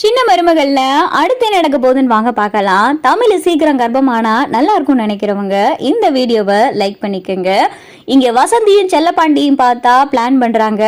சின்ன மருமகள்ல அடுத்து என்ன நடக்க போகுதுன்னு வாங்க பார்க்கலாம். தமிழ் சீக்கிரம் கர்ப்பமானா நல்லா இருக்கும்னு நினைக்கிறவங்க இந்த வீடியோவை லைக் பண்ணிக்கோங்க. இங்க வசந்தியும் செல்லப்பாண்டியும் பார்த்தா பிளான் பண்றாங்க.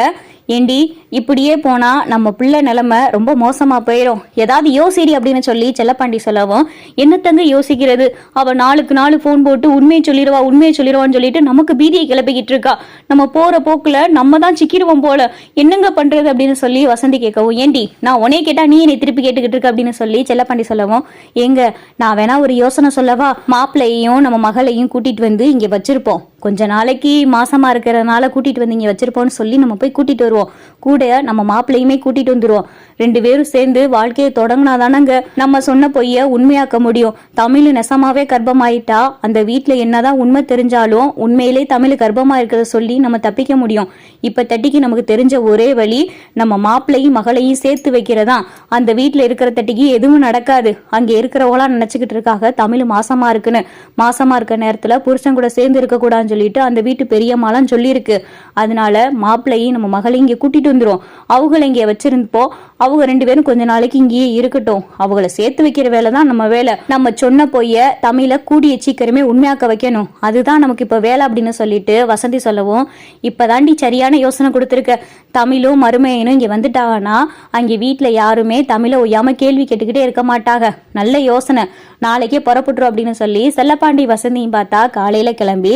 ஏண்டி இப்படியே போனா நம்ம பிள்ளை நிலைமை ரொம்ப மோசமா போயிடும் ஏதாவது யோசிடி அப்படின்னு சொல்லி செல்லப்பாண்டி சொல்லவும் என்னத்தங்க யோசிக்கிறது? அவ நாளுக்கு நாள் ஃபோன் போட்டு உண்மையை சொல்லிடுவா உண்மையை சொல்லிடுவான்னு சொல்லிட்டு நமக்கு பீதியை கிளப்பிக்கிட்டு இருக்கா. நம்ம போற போக்குல நம்ம தான் சிக்கிடுவோம் போல. என்னங்க பண்றது அப்படின்னு சொல்லி வசந்தி கேட்கவும் ஏண்டி நான் உனே கேட்டா நீ என்னை திருப்பி கேட்டுக்கிட்டு இருக்க அப்படின்னு சொல்லி செல்லப்பாண்டி சொல்லவும் ஏங்க நான் வேணா ஒரு யோசனை சொல்லவா? மாப்பிள்ளையையும் நம்ம மகளையும் கூட்டிட்டு வந்து இங்க வச்சிருப்போம். கொஞ்ச நாளைக்கு மாசமா இருக்கிறதுனால கூட்டிட்டு வந்து இங்க சொல்லி நம்ம போய் கூட்டிட்டு வருவோம். கூட நம்ம மாப்பிள்ளையுமே கூட்டிட்டு வந்துருவோம். ரெண்டு பேரும் சேர்ந்து வாழ்க்கையை தொடங்கினாதானங்க நம்ம சொன்ன பொய்ய உண்மையாக்க முடியும். தமிழ் நெசமாவே கர்ப்பமாயிட்டா அந்த வீட்டில் என்னதான் உண்மை தெரிஞ்சாலும் உண்மையிலே தமிழ் கர்ப்பமா இருக்கிறத சொல்லி நம்ம தப்பிக்க முடியும். இப்ப தட்டிக்கு நமக்கு தெரிஞ்ச ஒரே வழி நம்ம மாப்பிள்ளையும் மகளையும் சேர்த்து வைக்கிறதா. அந்த வீட்டில் இருக்கிற தட்டிக்கு எதுவும் நடக்காது. அங்க இருக்கிறவங்களா நினைச்சுக்கிட்டு இருக்காங்க. தமிழ் மாசமா இருக்குன்னு. மாசமா இருக்க நேரத்துல புருஷன் கூட சேர்ந்து இருக்க சொல்லிட்டு அந்த வீட்டு பெரியம்மாலாம் சொல்லியிருக்கு. அதனால மாப்பிள்ளையும் நம்ம மகளையும் இங்க கூட்டிட்டு வந்துரும் அவங்கள இங்க வச்சிருந்தப்போ அவங்க ரெண்டு பேரும் கொஞ்ச நாளைக்கு இங்கேயே இருக்கட்டும். அவங்கள சேர்த்து வைக்கிற வேலை தான் நம்ம வேலை. நம்ம சொன்ன பொய்ய தமிழை கூடிய சீக்கிரமே உண்மையாக்க வைக்கணும். அதுதான் நமக்கு இப்ப வேலை அப்படின்னு சொல்லிட்டு வசந்தி சொல்லவும் இப்பதாண்டி சரியான யோசனை கொடுத்துருக்க. தமிழும் மருமையனும் இங்க வந்துட்டாங்கன்னா அங்க வீட்டில் யாருமே தமிழை ஒய்யாம கேள்வி கேட்டுக்கிட்டே இருக்க மாட்டாங்க. நல்ல யோசனை. நாளைக்கே புறப்பட்டுரும் அப்படின்னு சொல்லி செல்லப்பாண்டி வசந்தியும் பார்த்தா காலையில கிளம்பி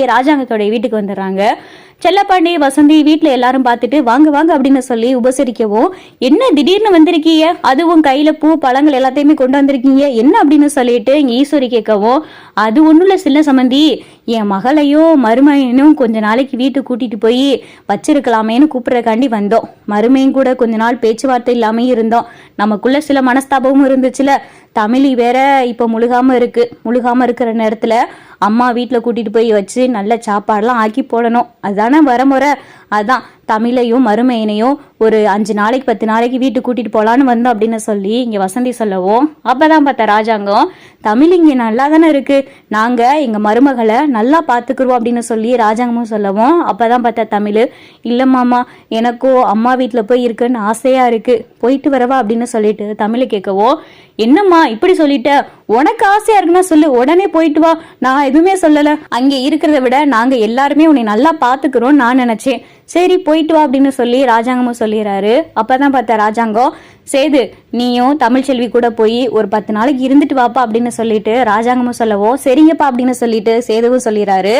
ராஜாங்கத்தோட வீட்டுக்கு வந்துடுறாங்க. செல்லப்பாண்டி வசந்தி வீட்டில் எல்லாரும் பார்த்துட்டு வாங்க வாங்க அப்படின்னு சொல்லி உபசரிக்கவும் என்ன திடீர்னு வந்திருக்கீங்க? அதுவும் கையில பூ பழங்கள் எல்லாத்தையுமே கொண்டு வந்திருக்கீங்க. என்ன? அப்படின்னு சொல்லிட்டு ஈஸ்வரி கேட்கவும் அது ஒண்ணும் இல்ல சின்ன சம்மந்தி என் மகளையும் மருமையனும் கொஞ்ச நாளைக்கு வீட்டுக்கு கூட்டிட்டு போய் வச்சிருக்கலாமேன்னு கூப்பிடுறக்காண்டி வந்தோம். மருமையும் கூட கொஞ்ச நாள் பேச்சுவார்த்தை இல்லாம இருந்தோம். நமக்குள்ள சில மனஸ்தாபமும் இருந்துச்சுல. தமிழி வேற இப்ப முழுகாம இருக்கு. முழுகாம இருக்கிற நேரத்துல அம்மா வீட்டில் கூட்டிகிட்டு போய் வச்சு நல்ல சாப்பாடெலாம் ஆக்கி போடணும். அதுதானே வரமுறை அதான். தமிழையும் மருமையனையும் ஒரு அஞ்சு நாளைக்கு பத்து நாளைக்கு வீட்டுக்கு கூட்டிட்டு போலான்னு வந்தோம் அப்படின்னு சொல்லி இங்க வசந்தி சொல்லவும். அப்பதான் பார்த்த ராஜாங்கம் தமிழ் இங்க நல்லா தானே இருக்கு. நாங்க எங்க மருமகளை நல்லா பாத்துக்குருவோம் அப்படின்னு சொல்லி ராஜாங்கமும் சொல்லவும். அப்பதான் பார்த்த தமிழ் இல்ல மாமா எனக்கும் அம்மா வீட்டுல போய் இருக்குன்னு ஆசையா இருக்கு. போயிட்டு வரவா அப்படின்னு சொல்லிட்டு தமிழை கேட்கவும் என்னம்மா இப்படி சொல்லிட்ட? உனக்கு ஆசையா இருக்குன்னா சொல்லு. உடனே போயிட்டு வா. நான் எதுவுமே சொல்லல. அங்க இருக்கிறத விட நாங்க எல்லாருமே உன்னை நல்லா பாத்துக்கிறோம் நான் நினைச்சேன். சரி போயிட்டு வா அப்படின்னு சொல்லி ராஜாங்கமும் சொல்லிடுறாரு அப்பதான் பார்த்த ராஜாங்கம் சேது நீயும் தமிழ்ச்செல்வி கூட போய் ஒரு பத்து நாளைக்கு இருந்துட்டு வாப்பா அப்படின்னு சொல்லிட்டு ராஜாங்கமும் சொல்லவும் சரிங்கப்பா அப்படின்னு சொல்லிட்டு சேதுவும் சொல்லிடுறாரு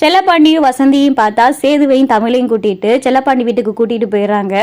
செல்லப்பாண்டியும் வசந்தியும் பார்த்தா சேதுவையும் தமிழையும் கூட்டிட்டு செல்லப்பாண்டி வீட்டுக்கு கூட்டிட்டு போயிடுறாங்க.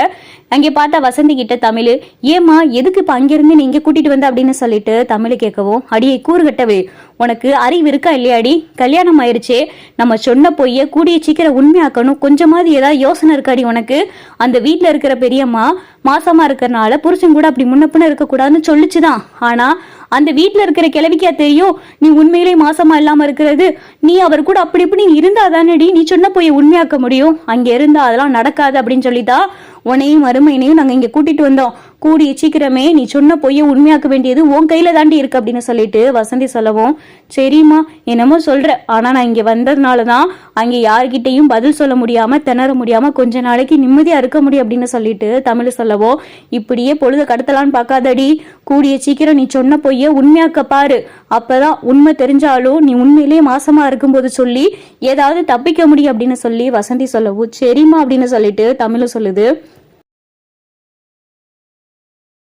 அங்கே பார்த்தா வசந்தி கிட்ட தமிழ் ஏமா எதுக்கு இப்போ அங்கிருந்து நீங்க கூட்டிட்டு வந்த அப்படின்னு சொல்லிட்டு தமிழ் கேட்கவும் அடியை கூறுகட்டவே உனக்கு அறிவு இருக்கா இல்லையாடி? கல்யாணம் ஆயிடுச்சே நம்ம சொன்ன பொய்ய கூடிய சீக்கிரம் உண்மையாக்கணும். கொஞ்சமாவது ஏதாவது யோசனை இருக்காடி உனக்கு? அந்த வீட்டில் இருக்கிற பெரியம்மா மாசமா இருக்கிறனால புருஷன் கூட அப்படி முன்னப்புன இருக்கக்கூடாதுன்னு சொல்லிச்சுதான். ஆனா அந்த வீட்டில் இருக்கிற கிழவிக்கா தெரியும் நீ உண்மையிலே மாசமா இல்லாம இருக்கிறது. நீ அவர் கூட அப்படி இப்படி இருந்தா தானடி நீ சொன்ன போய் உண்மையாக்க முடியும்? அங்க இருந்தா அதெல்லாம் நடக்காது அப்படின்னு சொல்லிதான் உன்னையும் மறுமையினையும் நாங்க இங்க கூட்டிட்டு வந்தோம். கூடிய சீக்கிரமே நீ சொன்ன பொய்ய உண்மையாக்க வேண்டியது உன் கையில தாண்டி இருக்கு அப்படின்னு சொல்லிட்டு வசந்தி சொல்லவும் சரிம்மா என்னமோ சொல்ற. ஆனா நான் இங்க வந்ததுனால தான் அங்க யார்கிட்டையும் பதில் சொல்ல முடியாம திணற முடியாம கொஞ்ச நாளைக்கு நிம்மதியா இருக்க முடியும் அப்படின்னு சொல்லிட்டு தமிழ் சொல்லவும் இப்படியே பொழுது கடத்தலான்னு பார்க்காதடி. கூடிய சீக்கிரம் நீ சொன்ன பொய்ய உண்மையாக்க பாரு. அப்பதான் உண்மை தெரிஞ்சாலும் நீ உண்மையிலேயே மாசமா இருக்கும்போது சொல்லி ஏதாவது தப்பிக்க முடியும் அப்படின்னு சொல்லி வசந்தி சொல்லவும் சரிம்மா அப்படின்னு சொல்லிட்டு தமிழ் சொல்லுது.